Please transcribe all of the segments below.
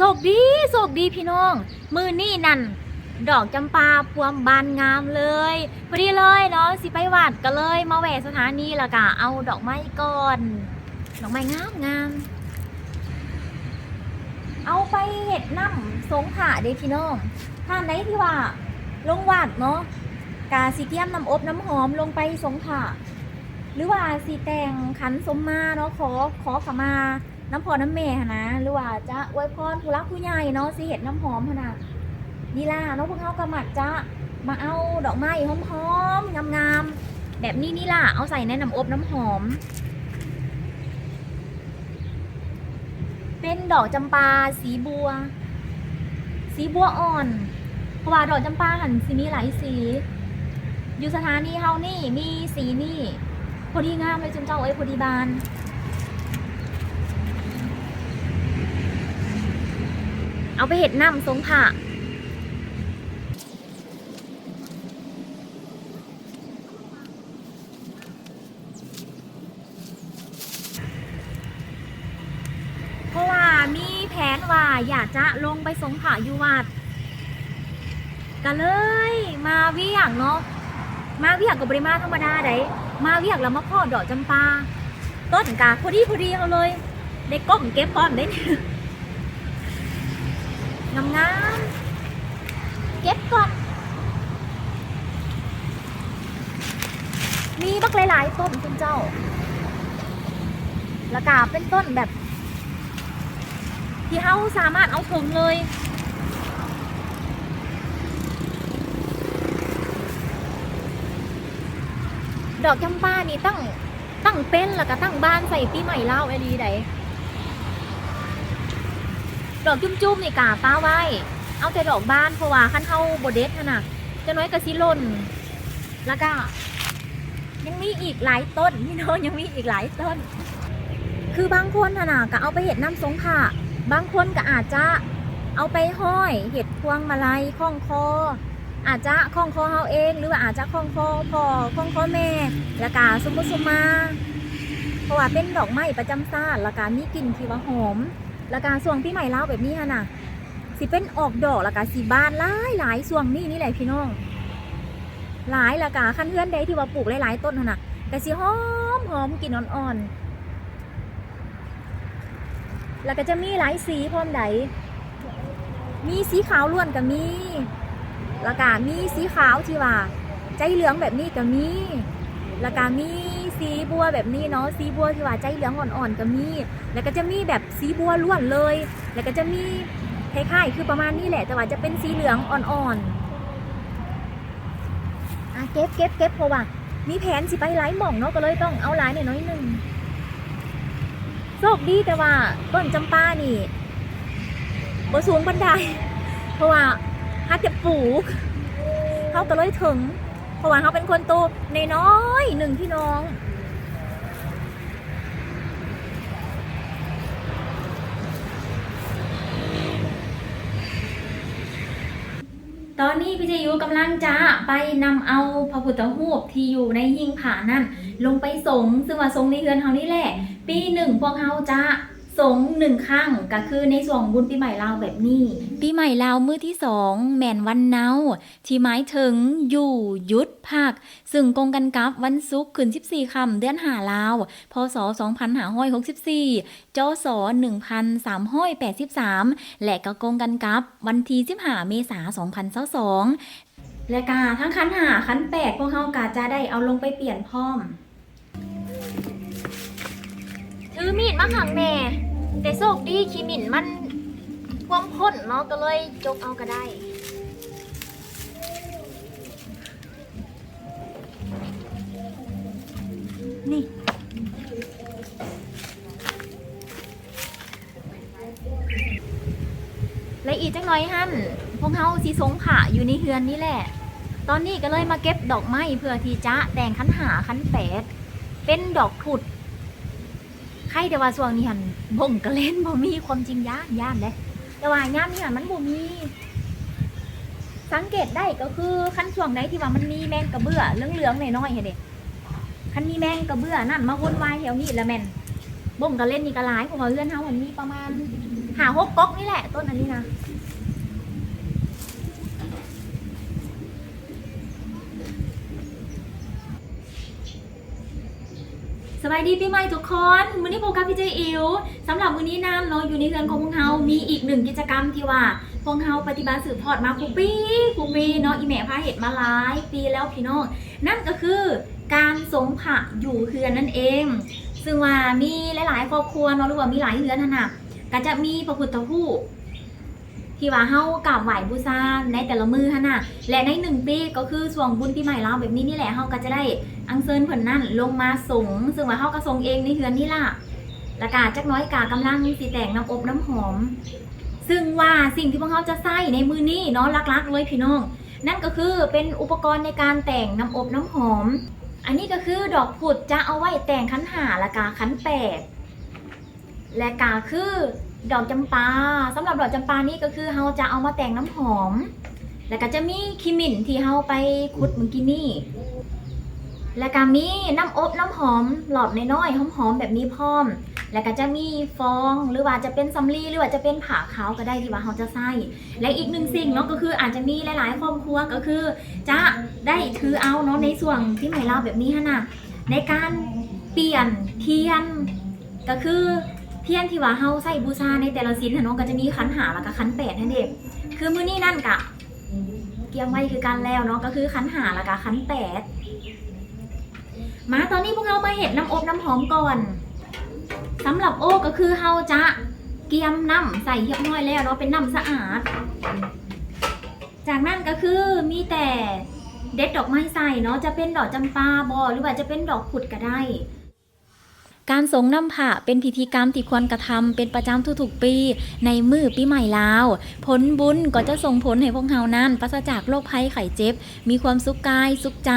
โชคดีโชคดีพี่น้อง มือนี่นั่น ดอกจำปาพวงบานงามเลยพอดีเลยเนาะสิไปวัดก็เลยมาแหวะสถานีล้วก็เอาดอกไม้ก่อน ดอกไม้งามงามเอาไปเห็ดน้ำสงขาเด้พี่น้องท่านไหนที่ว่าลงวัดเนาะกาสีเกียมน้ำอบน้ำหอมลงไปสงขาหรือว่าสีแต่งขันสมมาเนาะขอขอขมา น้ำพอน้ำเมหั้นนะหรือว่าจะอวยพรผู้รักผู้ใหญ่เนาะสิเห็ดน้ำหอมขนาดนี่ล่ะเนาะพวกเขากำมักจะมาเอาดอกไม้หอมๆงามๆแบบนี้นี่ล่ะเอาใส่ในน้ำอบน้ำหอม เป็นดอกจำปาสีบัว สีบัวอ่อนเพราะว่าดอกจำปาหันสีมีหลายสี อยู่สถานีเฮานี่มีสีนี่พอดีงามเลยจุนเจ้าเอ้ยพอดีบาน เอาไปเห็ดน้ำสงผ่าเพราะว่ามีแผนว่าอยากจะลงไปสงผ่าอยู่วัดก็เลยมาเวียงเนาะมาเวียงกับบริมาธรรมดาไดมาเวียงแล้วมาพ่อดอกจำปา ต้นกาพอดีพอดีเอาเลย ได้ก้มเก็บพร้อมได้ งามงามๆเก็บก่อน มีบักหลายๆต้นคุณเจ้า แล้วก็เป็นต้นแบบ ที่เขาสามารถเอาถึงเลยดอกจำปานี่ตั้งตั้งเป็นแล้วก็ตั้งบ้านใส่ปีใหม่เล่าไอรีได ดอกจุ้มๆนี่กาป้าไว้ เอาแต่ดอกบานเพราะว่าขั้นเข้าโบเดสน่ะนะจะน้อยกระซิล่นแล้วก็ยังมีอีกหลายต้นพี่น้องยังมีอีกหลายต้น คือบางคนน่ะนะก็เอาไปเห็ดน้ำสงค่ะบางคนก็อาจจะเอาไปห้อย เห็ดพวงมาลัยคล้องคอ อาจจะคล้องคอเฮาเอง หรือว่าอาจจะคล้องคอพ่อคล้องคอแม่แล้วก็สมุสมมา เพราะว่าเป็นดอกไม้ประจำชาติแล้วก็มีกลิ่นที่ว่าหอม แล้วก็ส่วงพี่ใหม่เล่าแบบนี้ฮะน่ะสิเป็นออกดอกแล้วก็สีบานหลายหลายส่วงนี่นี่แหละพี่น้อง หลายแล้วก็ขั้นเพื่อนใดที่ว่าปลูกหลายๆต้นนะแต่สีหอมหอมกลิ่นอ่อนๆ แล้วก็จะมีหลายสีพร้อมใด มีสีขาวล้วนก็มีแล้วก็มีสีขาวที่ว่า ใจเหลืองแบบนี้ก็มีแล้วก็มี สีบัวแบบนี้เนาะสีบัวที่ว่าใจเหลืองอ่อนๆก็มี แล้วก็จะมีแบบสีบัวล้วนเลย แล้วก็จะมีคล้ายๆคือประมาณนี้แหละ แต่ว่าจะเป็นสีเหลืองอ่อนๆอะเก็บเก็บเก็บเพราะว่ามีแผนสิไปหลายหม่องเนาะก็เลยต้องเอาหลายหน่อยน้อยหนึ่งโชคดีแต่ว่าต้นจำปานี่บ่สูงบันไดเพราะว่าฮัดจะปลูกเขาก็เลยถึง เพราะว่าเขาเป็นคนโตในน้อยหนึ่งพี่น้อง ตอนนี้พี่เจยูกำลังจะไปนำเอาพระพุทธรูปที่อยู่ในหิ้งผานั่น ลงไปสงซึ่งว่าสงในเฮือนเฮานี่แหละ ปีหนึ่งพวกเฮาจะ สงหนึ่งครั้งก็คือในส่วนบุญปีใหม่ลาวแบบนี้ ปีใหม่ลาวมื้อที่สองแม่นวันเนาที่หมายถึงอยู่หยุดพักซึ่งกงกันกับวันศุกร์ขึ้น 14 ค่ำเดือนหาลาว พศ 2564จศ1383 และก็กงกันกับวันที่15เมษายน2022และกาทั้งคันหาคันแปดพวกเขากาจะได้เอาลงไปเปลี่ยนพร้อม ถือมีดมาขังแน่แต่โชคดีขีมินมันความข้นเนาะก็เลยจกเอาก็ได้ นี่ และอีกจังน้อยหั่นพวกเฮาสีสงผ่าอยู่ในเฮือนนี่แหละ ตอนนี้ก็เลยมาเก็บดอกไม้เพื่อที่จะแต่งคันหาคันแปด เป็นดอกผุด ใครแต่ว่าช่วงนี้หันบ่งกระเล่นบ่มีความจริงย่านย่านเลยแต่ว่าย่ามนี่หันมันบ่มี สังเกตได้ก็คือขั้นช่วงไหนที่ว่ามันมีแมงกระเบื้อเหลืองๆหน่อยๆเห็นเด็คันมีแมงกระเบื้อนั่นมาวนวายแถวนี้ละแมนบ่งกระเล่นนี่ก็หลายเพราะว่าเลื่อนเฮามันมีประมาณหาหกก๊อกนี่แหละต้นอันนี้นะ บายดีปีใหม่ทุกคนมื้อนี้โปรกับพี่เจอิวสำหรับมื้อนี้นั่นเนาะอยู่ในเรือนของพวกเฮา มีอีกหนึ่งกิจกรรมที่ว่าพวกเฮาปฏิบัติสืบทอดมาคุปีคุปีเนาะอีแม่พาเห็ดมาหลายปีแล้วพี่น้องนั่นก็คือการสงผะอยู่เฮือนนั่นเอง ซึ่งว่ามีหลายๆครอบครัวเนาะหรือว่ามีหลายเฮือนนั่นน่ะก็จะมีพระพุทธรูป ที่ว่าเฮากราบไหว้บูชาในแต่ละมือหั่นน่ะและในหนึ่งปีก็คือช่วงบุญปีใหม่ลาวแบบนี้นี่แหละเฮาก็จะได้อังเซินเพิ่นนั่นลงมาส่งซึ่งว่าเฮาก็ส่งเองในเฮือนนี่ล่ะล้วก็จักน้อยกากำลังสิแต่งน้ำอบน้ำหอม ซึ่งว่าสิ่งที่พวกเขาจะใส่ในมือนี้เนาะลักๆเลยพี่น้อง นั่นก็คือเป็นอุปกรณ์ในการแต่งน้ำอบน้ำหอม อันนี้ก็คือดอกผุดจะเอาไว้แต่งขันหาละกาขันแปดและกาคือ ดอกจำปาสำหรับดอกจำปานี่ก็คือเราจะเอามาแต่งน้ำหอม แล้วก็จะมีคิมินที่เราไปขุดเมื่อกี้นี่แล้วก็มีน้ำอบน้ำหอมหลอดน้อยๆหอมๆแบบนี้พร้อม แล้วก็จะมีฟองหรือว่าจะเป็นซัมลีหรือว่าจะเป็นผ่าขาวก็ได้ที่ว่าเขาจะใส่และอีกหนึ่งสิ่งเนาะก็คืออาจจะมีหลายๆครอบครัวก็คือ จะได้ถือเอาเนาะในส่วนที่หม่เล่าแบบนี้ฮะนะในการเปลี่ยนเทียนก็คือ เทียนที่ว่าเฮาใส่บูชาในแต่ละชิ้นนะเนาะก็จะมีขันหาแล้วก็ขันแปดนั่นเองคือมื้อนี้นั่นกะเกียมไว้คือกันแล้วเนาะก็คือขันหาแล้วก็ขันแปดมาตอนนี้พวกเรามาเห็ดน้ำอบน้ำหอมก่อนสำหรับโอ้ก็คือเฮาจะเกียมน้ำใส่เรียบร้อยแล้วเนาะเป็นน้ำสะอาด จากนั้นก็คือมีแต่เด็ดดอกไม้ใส่เนาะจะเป็นดอกจำปาบอหรือว่าจะเป็นดอกผุดก็ได้ การสงน้ำผ่าเป็นพิธีกรรมที่ควรกระทำเป็นประจำทุกๆปี ในมือปีใหม่ลาว ผลบุญก็จะส่งผลให้พวกเฮานั้นปราศจากโรคภัยไข้เจ็บ มีความสุขกาย สุขใจ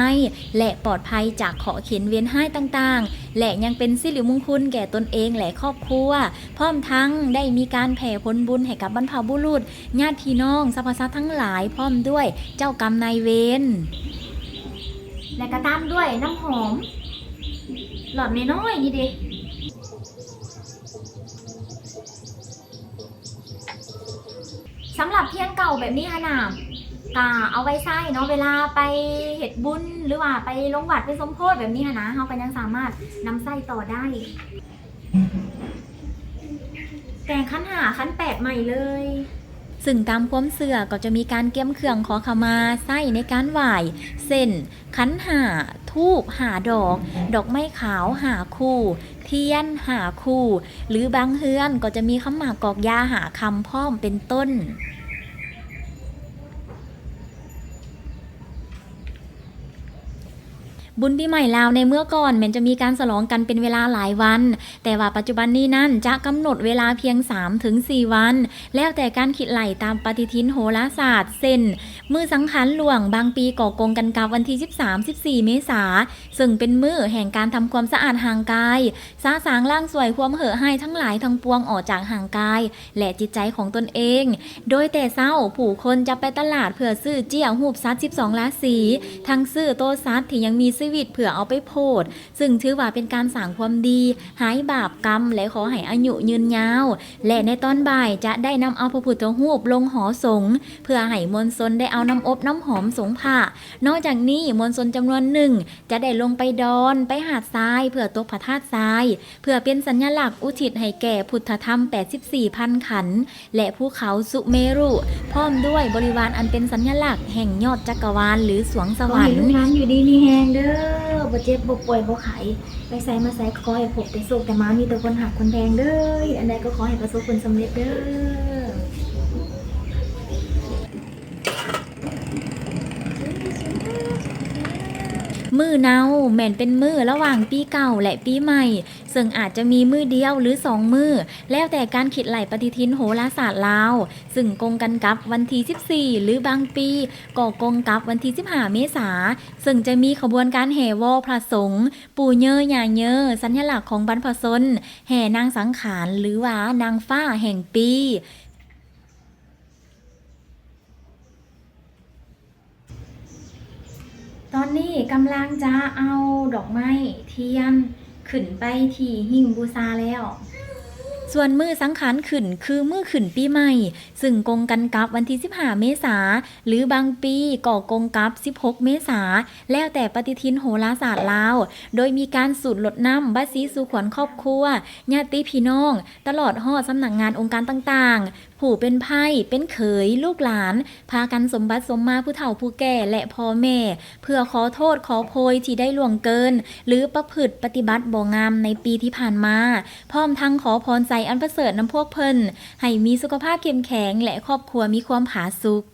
และปลอดภัยจากขอเข็นเวียนให้ต่างๆ และยังเป็นสิริมงคลแก่ตนเองและครอบครัว พร้อมทั้งได้มีการแผ่ผลบุญให้กับบรรพบุรุษ ญาติพี่น้องสรรพสัตว์ทั้งหลายพร้อมด้วยเจ้ากรรมนายเวรและก็ตามด้วยน้ำหอม หลอดน้อยๆนี่เด็สำหรับเทียนเก่าแบบนี้ค่ะนะกาเอาไว้ใส่เนาะเวลาไปเห็ดบุญหรือว่าไปลงวัดไปสมโพธิแบบนี้ค่ะนะเราก็ยังสามารถนำไส้ต่อได้แต่งขั้นหาขั้นแปดใหม่เลย ซึ่งตามความเสื่อก็จะมีการเกี่ยมเครื่องขอขมาไส้ในการไหว้เส้นขันหาทูบหาดอก ดอกไม้ขาวหาคู่ เทียนหาคู่ หรือบางเฮือนก็จะมีคำหมากกอกยาหาคำพ้อมเป็นต้น บุญปีใหม่ลาวในเมื่อก่อนแมันจะมีการสลองกันเป็นเวลาหลายวัน แต่ว่าปัจจุบันนี้นั่นจะกำหนดเวลาเพียง3-4ถึง4วัน แล้วแต่การคิดไหลตามปฏิทินโหราศาสตร์เซนมือสังขารหลวงบางปีก่อกงกันกับวันที่ 13-14 เมษาซึ่งเป็นมือแห่งการทำความสะอาดห่างกายสาสางร่างสวยความเหอะให้ทั้งหลายทั้งปวงออกจากห่างกาย และจิตใจของตนเอง โดยแต่เศร้าผู้คนจะไปตลาดเพื่อซื้อเจี้ยวหูบซัด 12 ราศีทั้งซื้อโตซัดที่ยังมีชีวิตเผื่อเอาไปโพดซึ่งถือว่าเป็นการสั่งความดี หายบาปกรรม และขอให้อายุยืนยาว และในตอนบ่ายจะได้นำเอาพระพุทธรูปลงหอสงฆ์เพื่อให้มวลชนได้เอาน้ำอบน้ำหอมสงฆ์ผ่านอกจากนี้มวลชนจำนวนหนึ่ง จะได้ลงไปดอนไปหาดทราย เพื่อตกพระธาตุทราย เพื่อเป็นสัญลักษณ์อุทิศให้แก่พุทธธรรม 84พันขัน และภูเขาสุเมรุ พร้อมด้วยบริวารอันเป็นสัญลักษณ์แห่งยอดจักรวาลหรือสวงสวรรค์ลูกนั้นอยู่ดีมีแหงเด้อบ่เจ็บบ่ป่วยบ่ไข้ไปใส่มาใส่ขอให้พบแต่สุขแต่มามีแต่คนหักคนแพงเด้ออันใดก็ขอให้ประสบผลสำเร็จเด้อ มือเนาแม่นเป็นมือระหว่างปีเก่าและปีใหม่ ซึ่งอาจจะมีมือเดียวหรือสองมือ แล้วแต่การขิดไหลปฏิทินโหราศาสตร์ลาว ซึ่งกงกันกับวันที่14 หรือบางปีก็กงกับวันที่15เมษา ซึ่งจะมีขบวนการแห่วอพระสงฆ์ปู่เยอหย่าเยอสัญลักษณ์ของบรรพชนแห่นางสังขารหรือว่านางฟ้าแห่งปี ตอนนี้กำลังจะเอาดอกไม้เทียนขึ้นไปที่หิ่งบูชาแล้ว ส่วนมือสังขารขึ้นคือมือขึ้นปีใหม่ ซึ่งกงกันกับวันที่ 15 เมษาหรือบางปีก่อกงกับ 16 เมษาแล้วแต่ปฏิทินโหราศาสตร์ลาว โดยมีการสูตรลดน้ำบัดซีสู่ขวัญครอบครัวญาติพี่น้อง ตลอดห่อสำนักงานองค์การต่างๆ ผู้เป็นไพ่เป็นเขยลูกหลาน พากันสมบัติสมมาผู้เฒ่าผู้แก่และพ่อแม่ เพื่อขอโทษขอโพยที่ได้ล่วงเกิน หรือประพฤติปฏิบัติบ่งามในปีที่ผ่านมา พร้อมทั้งขอพรใจอันประเสริฐน้ำพวกเพิ่นให้มีสุขภาพเข้มแข็งและครอบครัวมีความผาสุก